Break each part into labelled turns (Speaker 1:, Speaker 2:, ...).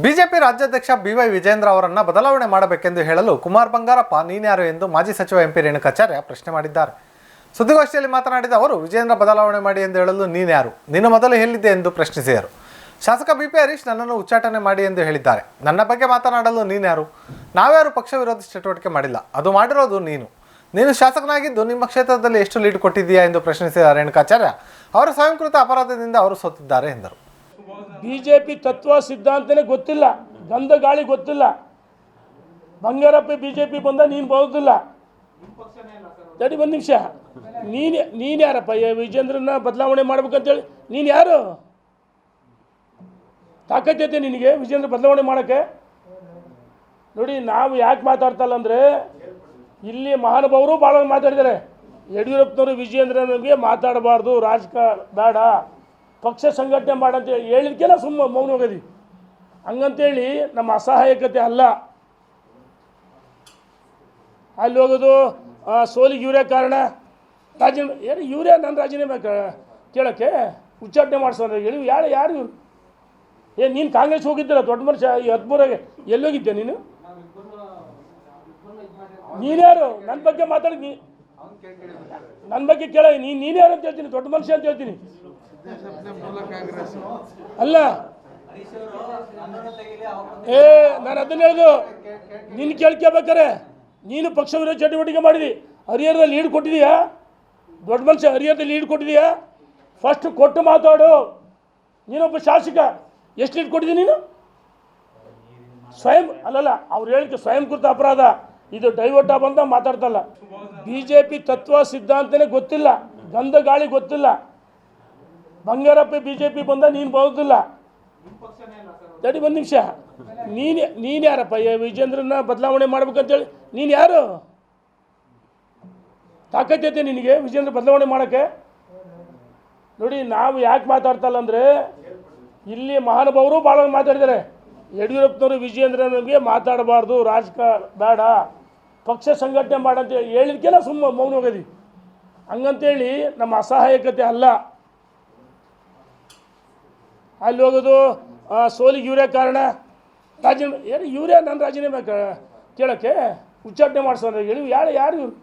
Speaker 1: BJP ರಾಜ್ಯಾಧ್ಯಕ್ಷ B Y Vijendra ಅವರನ್ನು ಬದಲಾವಣೆ ಮಾಡಬೇಕೆಂದು ಹೇಳಲು ಕುಮಾರ್ ಬಂಗಾರಪ್ಪ ನೀನ್ಯಾರು ಎಂದು ಮಾಜಿ ಸಚಿವ ಎಂಪಿ ರೇಣುಕಾಚಾರ್ಯ ಪ್ರಶ್ನೆ ಮಾಡಿದ್ದಾರೆ. ಸುದ್ದಿಗೋಷ್ಠಿಯಲ್ಲಿ ಮಾತನಾಡಿದ ಅವರು ವಿಜೇಂದ್ರ ಬದಲಾವಣೆ ಮಾಡಿ ಎಂದು ಹೇಳಲು ನೀನ್ಯಾರು ನಿನ್ನ ಮೊದಲು ಹೇಳಿದ್ದೆ ಎಂದು ಪ್ರಶ್ನಿಸಿದರು. ಶಾಸಕ ಬಿಪಿ ಹರೀಶ್ ನನ್ನನ್ನು ಉಚ್ಚಾಟನೆ ಮಾಡಿ ಎಂದು ಹೇಳಿದ್ದಾರೆ. ನನ್ನ ಬಗ್ಗೆ ಮಾತನಾಡಲು ನೀನ್ಯಾರು ನಾವ್ಯಾರು ಪಕ್ಷ ವಿರೋಧಿ ಚಟುವಟಿಕೆ ಮಾಡಿಲ್ಲ. ಅದು ಮಾಡಿರೋದು ನೀನು. ನೀನು ಶಾಸಕನಾಗಿದ್ದು ನಿಮ್ಮ ಕ್ಷೇತ್ರದಲ್ಲಿ ಎಷ್ಟು ಲೀಡ್ ಕೊಟ್ಟಿದ್ದೀಯಾ ಎಂದು ಪ್ರಶ್ನಿಸಿದ ರೇಣುಕಾಚಾರ್ಯ, ಅವರ ಸ್ವಯಂಕೃತ ಅಪರಾಧದಿಂದ ಅವರು ಸೋತಿದ್ದಾರೆ ಎಂದರು.
Speaker 2: ಬಿ ಜೆ ಪಿ ತತ್ವ ಸಿದ್ಧಾಂತನೇ ಗೊತ್ತಿಲ್ಲ, ಗಂಧ ಗಾಳಿ ಗೊತ್ತಿಲ್ಲ. ಬಂಗಾರಪ್ಪ ಬಿ ಜೆ ಪಿ ಬಂದ, ನೀನು ಬರೋದಿಲ್ಲ. ತಡಿ ಒಂದು ನಿಮಿಷ. ನೀನು ನೀನು ಯಾರಪ್ಪ? ವಿಜೇಂದ್ರನ ಬದಲಾವಣೆ ಮಾಡ್ಬೇಕಂತೇಳಿ, ನೀನು ಯಾರು? ತಾಕತ್ತೈತೆ ನಿನಗೆ ವಿಜೇಂದ್ರ ಬದಲಾವಣೆ ಮಾಡೋಕ್ಕೆ? ನೋಡಿ, ನಾವು ಯಾಕೆ ಮಾತಾಡ್ತಲ್ಲ ಅಂದರೆ, ಇಲ್ಲಿ ಮಹಾನುಭಾವರು ಭಾಳ ಮಾತಾಡಿದ್ದಾರೆ. ಯಡಿಯೂರಪ್ಪನವರು ವಿಜೇಂದ್ರನಿಗೆ ಮಾತಾಡಬಾರ್ದು ರಾಜಕಾರಣ ಬೇಡ. ಪಕ್ಷ ಸಂಘಟನೆ ಮಾಡಂತ ಹೇಳಿದ್ಕೆಲ್ಲ ಸುಮ್ಮ ಮೌನ ಹೋಗದಿ. ಹಂಗಂತೇಳಿ ನಮ್ಮ ಅಸಹಾಯಕತೆ ಅಲ್ಲ. ಅಲ್ಲಿ ಹೋಗೋದು ಸೋಲಿಗೆ ಇವರೇ ಕಾರಣ. ರಾಜೀನಾಮೆ ಏನು ಇವರೇ ನನ್ನ ರಾಜೀನಾಮೆ ಕೇಳೋಕ್ಕೆ ಉಚ್ಚಾಟನೆ ಮಾಡಿಸೋಣ ಹೇಳಿ. ಯಾರು ಯಾರು ಇವರು? ಏ, ನೀನು ಕಾಂಗ್ರೆಸ್ ಹೋಗಿದ್ದಿಲ್ಲ, ದೊಡ್ಡ ಮನುಷ್ಯ, ಈ ಹದಿಮೂರಾಗೆ ಎಲ್ಲೋಗಿದ್ದೆ ನೀನು? ನೀನ್ಯಾರು ನನ್ನ ಬಗ್ಗೆ ಮಾತಾಡಿ ನೀ ನನ್ನ ಬಗ್ಗೆ ಕೇಳ ನೀನು ನೀನು ಯಾರು ಅಂತ ಹೇಳ್ತೀನಿ, ದೊಡ್ಡ ಮನುಷ್ಯ ಅಂತ ಹೇಳ್ತೀನಿ. ಅಲ್ಲ. ಏ, ನಾನು ಅದನ್ನ ಹೇಳುದು. ನಿನ್ನ ಕೇಳ್ಕೋಬೇಕಾರೆ ನೀನು ಪಕ್ಷ ವಿರೋಧ ಚಟುವಟಿಕೆ ಮಾಡಿದಿ ಹರಿಹರದಲ್ಲಿ ಲೀಡ್ ಕೊಟ್ಟಿದೀಯಾ? ದೊಡ್ಡ ಮನುಷ್ಯ ಹರಿಹರದಲ್ಲಿ ಲೀಡ್ ಕೊಟ್ಟಿದೀಯಾ? ಫಸ್ಟ್ ಕೊಟ್ಟು ಮಾತಾಡು. ನೀನೊಬ್ಬ ಶಾಸಕ, ಎಷ್ಟು ಲೀಡ್ ಕೊಟ್ಟಿದ್ದೀನಿ ನೀನು? ಸ್ವಯಂ, ಅಲ್ಲಲ್ಲ, ಅವ್ರು ಹೇಳಿಕೆ ಸ್ವಯಂಕೃತ ಅಪರಾಧ. ಇದು ಡೈವರ್ಟ್ ಬಂದ ಮಾತಾಡ್ತಲ್ಲ. ಬಿ ಜೆ ಪಿ ತತ್ವ ಸಿದ್ಧಾಂತನೇ ಗೊತ್ತಿಲ್ಲ. ಗಂಧ ಗಾಳಿ ಗೊತ್ತಿಲ್ಲ. ಬಂಗಾರಪ್ಪ ಬಿ ಜೆ ಪಿ ಬಂದ ನೀನು ಬರೋದಿಲ್ಲ. ತಡಿ ಒಂದು ನಿಮಿಷ. ನೀನು ನೀನು ಯಾರಪ್ಪ? ವಿಜೇಂದ್ರನ ಬದಲಾವಣೆ ಮಾಡ್ಬೇಕಂತೇಳಿ. ನೀನು ಯಾರು? ತಾಕತ್ತೈತೆ ನಿನಗೆ ವಿಜೇಂದ್ರ ಬದಲಾವಣೆ ಮಾಡೋಕ್ಕೆ. ನೋಡಿ, ನಾವು ಯಾಕೆ ಮಾತಾಡ್ತಲ್ಲ ಅಂದರೆ, ಇಲ್ಲಿ ಮಹಾನುಭಾವರು ಭಾಳ ಮಾತಾಡಿದ್ದಾರೆ. ಯಡಿಯೂರಪ್ಪನವರು ವಿಜೇಂದ್ರನಿಗೆ ಮಾತಾಡಬಾರ್ದು. ರಾಜಕಾರ ಬೇಡ. ಪಕ್ಷ ಸಂಘಟನೆ ಮಾಡಂತ ಹೇಳಿದ್ಕೆಲ್ಲ ಸುಮ್ಮ ಮೌನ ಹೋಗದಿ. ಹಂಗಂತೇಳಿ ನಮ್ಮ ಅಸಹಾಯಕತೆ ಅಲ್ಲ. ಅಲ್ಲಿ ಹೋಗೋದು ಸೋಲಿಗೆ ಇವರೇ ಕಾರಣ. ರಾಜೀನಾಮೆ, ಏನು ಇವರೇ ನನ್ನ ರಾಜೀನಾಮೆ ಕೇಳೋಕ್ಕೆ? ಉಚ್ಚಾಟನೆ ಮಾಡಿಸೋಣ, ಹೇಳಿ, ಯಾರು ಯಾರು ಇವ್ರು?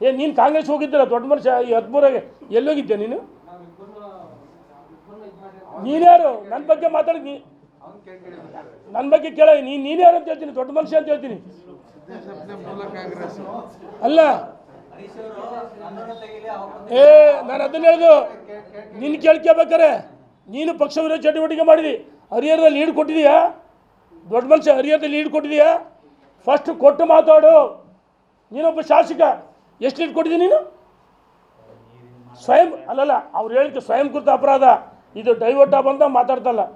Speaker 2: ಏ, ನೀನು ಕಾಂಗ್ರೆಸ್ ಹೋಗಿದ್ದಿಲ್ಲ, ದೊಡ್ಡ ಮನುಷ್ಯ, ಈ ಹದಿಮೂರಾಗೆ ಎಲ್ಲೋಗಿದ್ದೆ ನೀನು? ನೀನ್ಯಾರು ನನ್ನ ಬಗ್ಗೆ ಮಾತಾಡಿ, ನೀ ನನ್ನ ಬಗ್ಗೆ ಕೇಳ ನೀನು ನೀನು ಅಂತ ಹೇಳ್ತೀನಿ, ದೊಡ್ಡ ಮನುಷ್ಯ ಅಂತ ಹೇಳ್ತೀನಿ. ಅಲ್ಲ. ಏ, ನಾನು ಅದನ್ನ ಹೇಳುದು ನಿನ್ನ ಕೇಳ್ಕೋಬೇಕಾರೆ ನೀನು ಪಕ್ಷ ವಿರೋಧ ಚಟುವಟಿಕೆ ಮಾಡಿದಿ. ಹರಿಹರದಲ್ಲಿ ಲೀಡ್ ಕೊಟ್ಟಿದೀಯಾ? ದೊಡ್ಡ ಮನುಷ್ಯ ಹರಿಹರದಲ್ಲಿ ಲೀಡ್ ಕೊಟ್ಟಿದೀಯಾ? ಫಸ್ಟ್ ಕೊಟ್ಟು ಮಾತಾಡು. ನೀನೊಬ್ಬ ಶಾಸಕ, ಎಷ್ಟು ಲೀಡ್ ಕೊಟ್ಟಿದ್ದೀನಿ ನೀನು? ಸ್ವಯಂ ಅಲ್ಲಲ್ಲ, ಅವ್ರು ಹೇಳಿದ್ದು ಸ್ವಯಂ ಕೃತ ಅಪರಾಧ. ಇದು ಡೈವರ್ಟ್ ಬಂದ ಮಾತಾಡ್ತಲ್ಲ